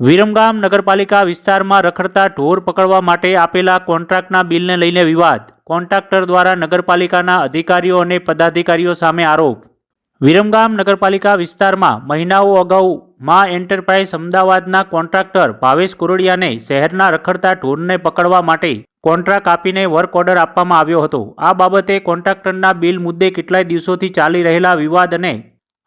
વિરમગામ નગરપાલિકા વિસ્તારમાં રખડતા ઢોર પકડવા માટે આપેલા કોન્ટ્રાક્ટના બિલને લઈને વિવાદ. કોન્ટ્રાક્ટર દ્વારા નગરપાલિકાના અધિકારીઓ અને પદાધિકારીઓ સામે આરોપ. વિરમગામ નગરપાલિકા વિસ્તારમાં મહિનાઓ અગાઉ મા એન્ટરપ્રાઇઝ અમદાવાદના કોન્ટ્રાક્ટર ભાવેશ કુરડિયાને શહેરના રખડતા ઢોરને પકડવા માટે કોન્ટ્રાક્ટ આપીને વર્ક ઓર્ડર આપવામાં આવ્યો હતો. આ બાબતે કોન્ટ્રાક્ટરના બિલ મુદ્દે કેટલાય દિવસોથી ચાલી રહેલા વિવાદ અને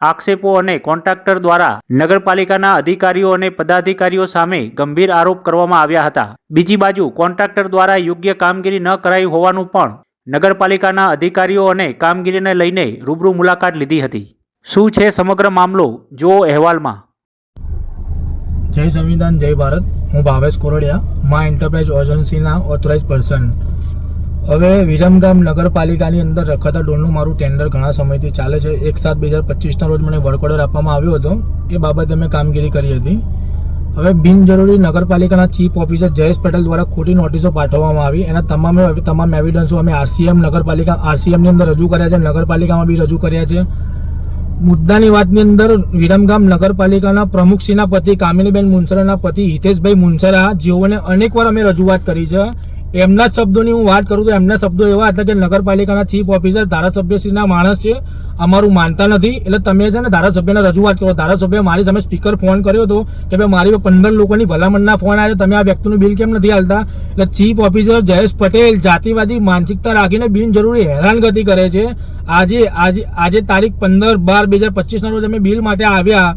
આક્ષેપો અને કોન્ટ્રાક્ટર દ્વારા નગરપાલિકાના અધિકારીઓ અને પદાધિકારીઓ સામે ગંભીર આરોપ કરવામાં આવ્યા હતા. બીજી બાજુ, કોન્ટ્રાક્ટર દ્વારા યોગ્ય કામગીરી ન કરાઈ હોવાનું પણ નગરપાલિકાના અધિકારીઓ અને કામગીરીને લઈને રૂબરૂ મુલાકાત લીધી હતી. શું છે સમગ્ર મામલો? જુઓ અહેવાલમાં. જય સંવિધાન, જય ભારત. હું ભાવેશ કોરડિયા, મા એન્ટરપ્રાઇઝ એજન્સીના ઓથોરાઇઝ પર્સન હવે વિરમગામ નગરપાલિકાની અંદર રખાતા ડોલનું મારું ટેન્ડર ઘણા સમયથી ચાલે છે. એક સાત બે હજાર પચીસના રોજ મને વર્ક ઓર્ડર આપવામાં આવ્યો હતો. એ બાબતે મેં કામગીરી કરી હતી. હવે બિનજરૂરી નગરપાલિકાના ચીફ ઓફિસર જયેશ પટેલ દ્વારા ખોટી નોટિસો પાઠવવામાં આવી. એના તમામે તમામ એવિડન્સો અમે આરસીએમ નગરપાલિકા, આરસીએમની અંદર રજૂ કર્યા છે, નગરપાલિકામાં બી રજૂ કર્યા છે. મુદ્દાની વાતની અંદર વિરમગામ નગરપાલિકાના પ્રમુખશ્રીના પતિ, કામિનીબેન મુનસરાના પતિ, હિતેશભાઈ મુનસરા જેઓને અનેકવાર અમે રજૂઆત કરી છે. એમના શબ્દોની હું વાત કરું તો એમના શબ્દો એવા હતા કે નગરપાલિકાના ચીફ ઓફિસર ધારાસભ્યશ્રીના માણસ છે, અમારું માનતા નથી. એટલે તમે છે ને ધારાસભ્યને રજૂઆત કરો. ધારાસભ્ય મારી સામે સ્પીકર ફોન કર્યો હતો કે ભાઈ, મારી પંદર લોકોની ભલામણના ફોન આવ્યા તમે આ વ્યક્તિનું બિલ કેમ નથી હાલતા? એટલે ચીફ ઓફિસર જયેશ પટેલ જાતિવાદી, માનસિકતા રાખીને બિનજરૂરી હેરાનગતિ કરે છે. આજે આજે આજે તારીખ પંદર બાર બે હજાર પચીસના રોજ અમે બિલ માટે આવ્યા.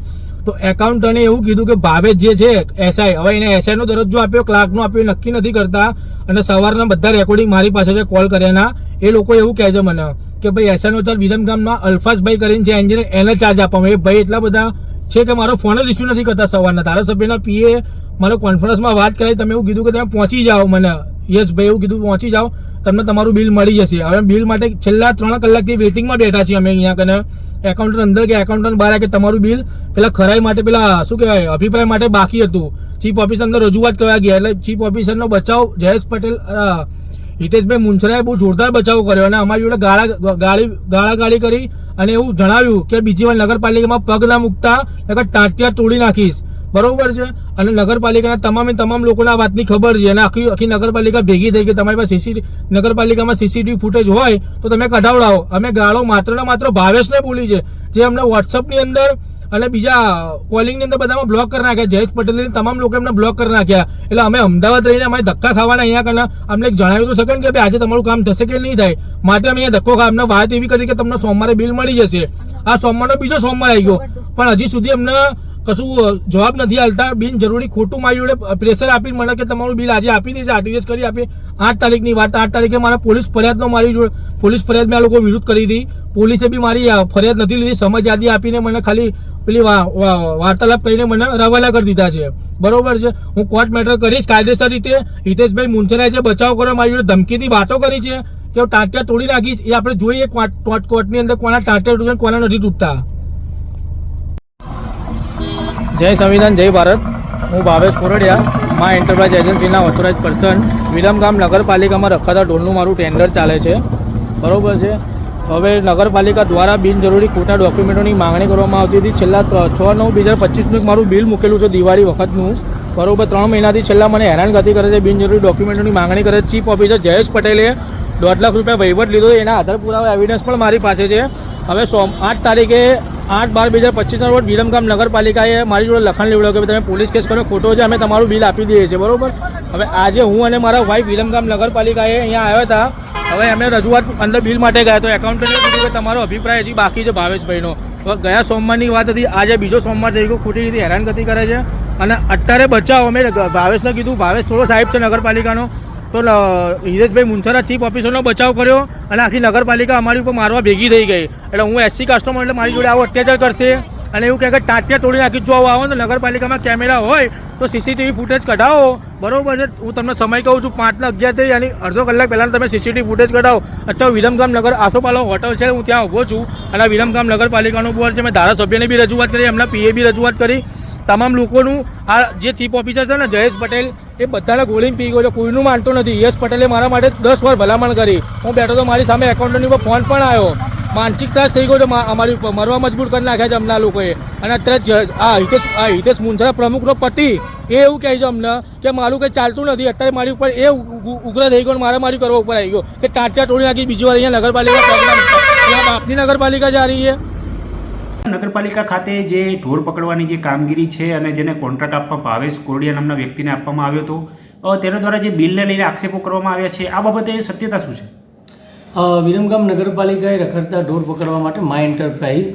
તો એકાઉન્ટને એવું કીધું કે ભાવેશ જે છે એસઆઈ હવે એને એસઆઈનો દરજ્જો આપ્યો ક્લાર્કનો આપ્યો નક્કી નથી કરતા. અને સવારના બધા રેકોર્ડિંગ મારી પાસે છે કોલ કર્યાના એ લોકો એવું કહે છે મને કે ભાઈ એસઆઈનો ચાર્જ વિરમગામમાં અલ્ફાઝભાઈ કરીને છે એન્જિનિયર એને ચાર્જ આપવામાં એ ભાઈ એટલા બધા છે કે મારો ફોન જ ઇસ્યુ નથી કરતા સવારના. ધારાસભ્યના પીએ મારો કોન્ફરન્સમાં વાત કરાવી, તમે એવું કીધું કે તમે પહોંચી જાઓ મને. યસ ભાઈ, એવું કીધું, પહોંચી જાઓ. તમને તમારું બિલ મળી જશે. હવે બિલ માટે છેલ્લા ત્રણ કલાકથી વેઇટિંગમાં બેઠા છીએ અમે અહીંયા કને. એકાઉન્ટન્ટ અંદર કે એકાઉન્ટન્ટ બહાર કે તમારું બિલ? પેલા ખરાઈ માટે, પેલા, શું કહેવાય, અભિપ્રાય માટે બાકી હતું. ચીફ ઓફિસર અંદર રજૂઆત કરવા ગયા. એટલે ચીફ ઓફિસરનો બચાવ જયેશ પટેલ હિતેશભાઈ મુનસરાએ બહુ જોરદાર બચાવ કર્યો અને અમારી જોડે ગાળા ગાળી ગાળા ગાળી કરી અને એવું જણાવ્યું કે બીજી વાર નગરપાલિકામાં પગ ના મૂકતા નકર ટાંટિયા તોડી નાખીશ. બરોબર છે? અને નગરપાલિકાના તમામે તમામ લોકોને વાતની ખબર છે અને આખી આખી નગરપાલિકા ભેગી થઈ ગઈ. તમારી પાસે સીસીટીવી નગરપાલિકામાં સીસીટીવી ફૂટેજ હોય તો તમે કઢાવડાવો. અમે ગાળો માત્ર ને માત્ર ભાવેશને બોલી છે. જે અમને વોટ્સઅપની અંદર અને બીજા કોલિંગની અંદર બધામાં બ્લોક કરી નાખ્યા. જયેશ પટેલની તમામ લોકો એમને બ્લોક કરી નાખ્યા. એટલે અમે અમદાવાદ રહીને અમારે ધક્કા ખાવાના અહીંયા કરના. અમને જણાવી તો શકે કે ભાઈ, આજે તમારું કામ થશે કે નહીં થાય? માટે અમે અહીંયા ધક્કો ખા, અમને વાત એવી કરી કે તમને સોમવારે બિલ મળી જશે. આ સોમવારનો બીજો સોમવાર આવી ગયો. પણ હજી સુધી અમને કશું જવાબ નથી હાલતા બિનજરૂરી ખોટું મારી જોડે પ્રેશર આપીને મને કે તમારું બિલ આજે આપી દેશે આરટીએસ કરી આપી. આઠ તારીખની વાત, આઠ તારીખે મારા પોલીસ ફરિયાદનો મારી જોડે, પોલીસ ફરિયાદ મેં આ લોકો વિરુદ્ધ કરી હતી. પોલીસે બી મારી ફરિયાદ નથી લીધી. સમજ યાદી આપીને મને ખાલી પેલી વાર્તાલાપ કરીને મને રવાના કરી દીધા છે. બરોબર છે? હું કોર્ટ મેટર કરીશ કાયદેસર રીતે. હિતેશભાઈ મુંચરાએ જે બચાવ કર્યો મારી જોડે ધમકીથી વાતો કરી છે. કે ટાંટિયા તોડી નાખીશ, એ આપણે જોઈએ કોર્ટ, કોર્ટ- કોર્ટની અંદર કોના ટાંટિયા તૂટે કોના નથી તૂટતા. જય સંવિધાન, જય ભારત. હું ભાવેશ કોરડિયા, મા એન્ટરપ્રાઇઝ એજન્સીના ઓથોરાઇઝ પર્સન વિલમગામ નગરપાલિકામાં રખાતા ઢોલનું મારું ટેન્ડર ચાલે છે. બરોબર છે? હવે નગરપાલિકા દ્વારા બિનજરૂરી ખોટા ડોક્યુમેન્ટોની માંગણી કરવામાં આવતી હતી. છેલ્લા છ, નવ, બે હજાર પચીસનું એક મારું બિલ મૂકેલું છે દિવાળી વખતનું. બરોબર, ત્રણ મહિનાથી છેલ્લા મને હેરાનગતિ કરે છે, બિનજરૂરી ડોક્યુમેન્ટોની માંગણી કરે છે. ચીફ ઓફિસર જયેશ પટેલે દોઢ લાખ રૂપિયા વહીવટ લીધો એના આધાર પુરાવા એવિડન્સ પણ મારી પાસે છે. હવે સોમ, આઠ તારીખે આઠ બાર બે હજાર પચીસના રોજ વિરમગામ નગરપાલિકાએ મારી જોડે લખાણ લેવડાવ્યું કે તમે પોલીસ કેસ કરો ખોટો છે, અમે તમારું બિલ આપી દઈએ છીએ. બરાબર? હવે આજે હું અને મારા વાઈફ વિરમગામ નગરપાલિકાએ અહીંયા આવ્યા હતા. હવે અમે રજૂઆત અંદર બિલ માટે ગયા તો એકાઉન્ટન્ટે કીધું કે તમારો અભિપ્રાય હજી બાકી છે ભાવેશભાઈનો. ગયા સોમવારની વાત હતી, આજે બીજો સોમવાર થઈ ગયો ખોટી રીતે હેરાનગતિ કરે છે. અને અત્યારે બચાવ અમે ભાવેશને કીધું. ભાવેશ થોડો સાહેબ છે નગરપાલિકાનો. તો હિરેશભાઈ મુનસરા ચીફ ઓફિસરનો બચાવ કર્યો અને આખી નગરપાલિકા અમારી ઉપર મારવા ભેગી થઈ ગઈ. એટલે હું એસસી કસ્ટમર એટલે મારી જોડે આવો અત્યાચાર કરશે અને એવું કહે કે ટાંટિયા તોડી નાખી જો આવો તો નગરપાલિકામાં કેમેરા હોય તો સીસીટીવી ફૂટેજ કઢાવો. બરોબર છે? હું તમને સમય કહું છું પાંચને અગિયાર થઈ અને અડધો કલાક પહેલાં તમે સીસીટીવી ફૂટેજ કઢાવો. અત્યારે વિરમગામ નગર આસોપાલો હોટલ છે, હું ત્યાં ઊભો છું. અને વિરમગામ નગરપાલિકાનું બોર્ડ છે, મેં ધારાસભ્યને બી રજૂઆત કરી, એમના પીએ બી રજૂઆત કરી. તમામ લોકોનું આ જે ચીફ ઓફિસર છે ને, જયેશ પટેલ એ બધાને ગોળીને પી ગયો છે. કોઈનું માનતો નથી. યશ પટેલે મારા માટે દસ વાર ભલામણ કરી. હું બેઠો તો મારી સામે એકાઉન્ટની ઉપર ફોન પણ આવ્યો. માનસિક ત્રાસ થઈ ગયો છે. અમારી મરવા મજબૂર કરી નાખ્યા છે અમના લોકોએ. અને અત્યારે આ હિતેશ આ હિતેશ મુંજરા પ્રમુખનો પતિ એ એવું કહે છે અમને કે મારું કંઈ ચાલતું નથી. અત્યારે મારી ઉપર એ ઉગ્ર થઈ ગયો મારા મારી કરવા ઉપર આવી ગયો. કે ટાંટિયા તોડી નાખી. બીજી વાર અહીંયા નગરપાલિકા બાપની નગરપાલિકા જા રહી છે. નગરપાલિકા ખાતે જે ઢોર પકડવાની જે કામગીરી છે અને જેને કોન્ટ્રાક્ટ આપવા ભાવેશ કોરડિયા નામના વ્યક્તિને આપવામાં આવ્યો હતો તેના દ્વારા જે બિલને લઈને આક્ષેપો કરવામાં આવ્યા છે, આ બાબતે સત્યતા શું છે? વિરમગામ નગરપાલિકાએ રખડતા ઢોર પકડવા માટે માય એન્ટરપ્રાઇઝ,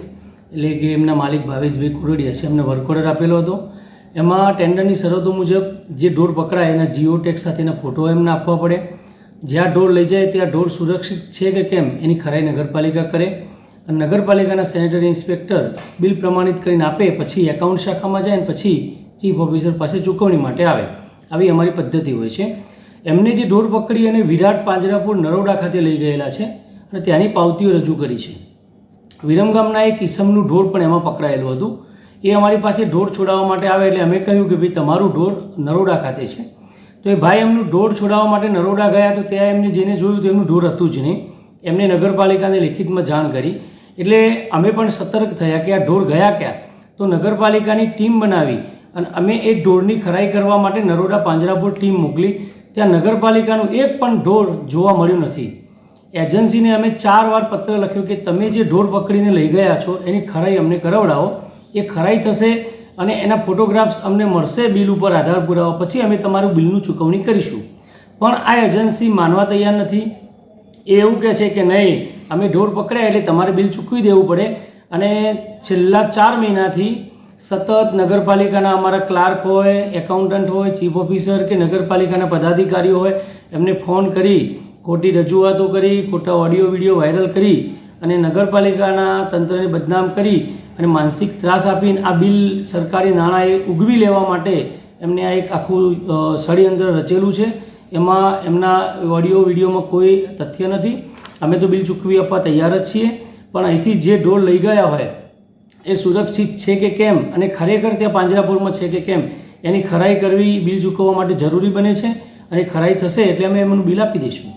એટલે કે એમના માલિક ભાવેશભાઈ કુરડિયા છે, એમને વર્ક ઓર્ડર આપેલો હતો. એમાં ટેન્ડરની શરતો મુજબ જે ઢોર પકડાય, એના જીઓ ટેક્સ સાથેના ફોટો એમને આપવા પડે. જ્યાં ઢોર લઈ જાય, ત્યાં ઢોર સુરક્ષિત છે કે કેમ, એની ખરાઈ નગરપાલિકા કરે. નગરપાલિકાના સેનેટરી ઇન્સ્પેક્ટર બિલ પ્રમાણિત કરીને આપે, પછી એકાઉન્ટ શાખામાં જાય અને પછી ચીફ ઓફિસર પાસે ચૂકવણી માટે આવે. આવી અમારી પદ્ધતિ હોય છે. એમને જે ઢોર પકડી અને વિરાટ પાંજરાપુર નરોડા ખાતે લઈ ગયેલા છે અને ત્યાંની પાવતીઓ રજૂ કરી છે. વિરમગામના એક ઈસમનું ઢોર પણ એમાં પકડાયેલું હતું. એ અમારી પાસે ઢોર છોડાવવા માટે આવે એટલે અમે કહ્યું કે ભાઈ તમારું ઢોર નરોડા ખાતે છે. તો એ ભાઈ એમનું ઢોર છોડાવવા માટે નરોડા ગયા તો ત્યાં એમને જેને જોયું તો એમનું ઢોર હતું જ નહીં. એમને નગરપાલિકાને લેખિતમાં જાણ કરી. એટલે અમે પણ સતર્ક થયા કે આ ઢોર ગયા ક્યાં? તો નગરપાલિકાની ટીમ બનાવી અને અમે એ ઢોરની ખરાઈ કરવા માટે નરોડા પાંજરાપુર ટીમ મોકલી. ત્યાં નગરપાલિકાનું એક પણ ઢોર જોવા મળ્યું નથી. એજન્સીને અમે ચાર વાર પત્ર લખ્યો કે તમે જે ઢોર પકડીને લઈ ગયા છો, એની ખરાઈ અમને કરાવડાવો. એ ખરાઈ થશે અને એના ફોટોગ્રાફ્સ અમને મળશે બિલ ઉપર આધાર પુરાવા. પછી અમે તમારું બિલનું ચૂકવણી કરીશું. પણ આ એજન્સી માનવા તૈયાર નથી. એ એવું કહે છે કે નહીં અમે ઢોર પકડ્યા એટલે તમારે બિલ ચૂકવી દેવું પડે. અને છેલ્લા ચાર મહિનાથી સતત નગરપાલિકાના અમારા ક્લાર્ક હોય, એકાઉન્ટન્ટ હોય, ચીફ ઓફિસર કે નગરપાલિકાના પદાધિકારીઓ હોય, એમને ફોન કરી, ખોટી રજૂઆતો કરી, ખોટા ઓડિયો, વીડિયો વાયરલ કરી અને નગરપાલિકાના તંત્રને બદનામ કરી અને માનસિક ત્રાસ આપીને આ બિલ સરકારી નાણાં એ ઉગવી લેવા માટે એમને આ એક આખું ષડયંત્ર રચેલું છે. એમાં એમના ઓડિયો, વિડીયોમાં કોઈ તથ્ય નથી. અમે તો બિલ ચૂકવી આપવા તૈયાર જ છીએ, પણ અહીંથી જે ઢોર લઈ ગયા હોય, એ સુરક્ષિત છે કે કેમ? અને ખરેખર ત્યાં પાંજરાપુરમાં છે કે કેમ? એની ખરાઈ કરવી બિલ ચૂકવવા માટે જરૂરી બને છે, અને ખરાઈ થશે એટલે અમે એમનું બિલ આપી દઈશું.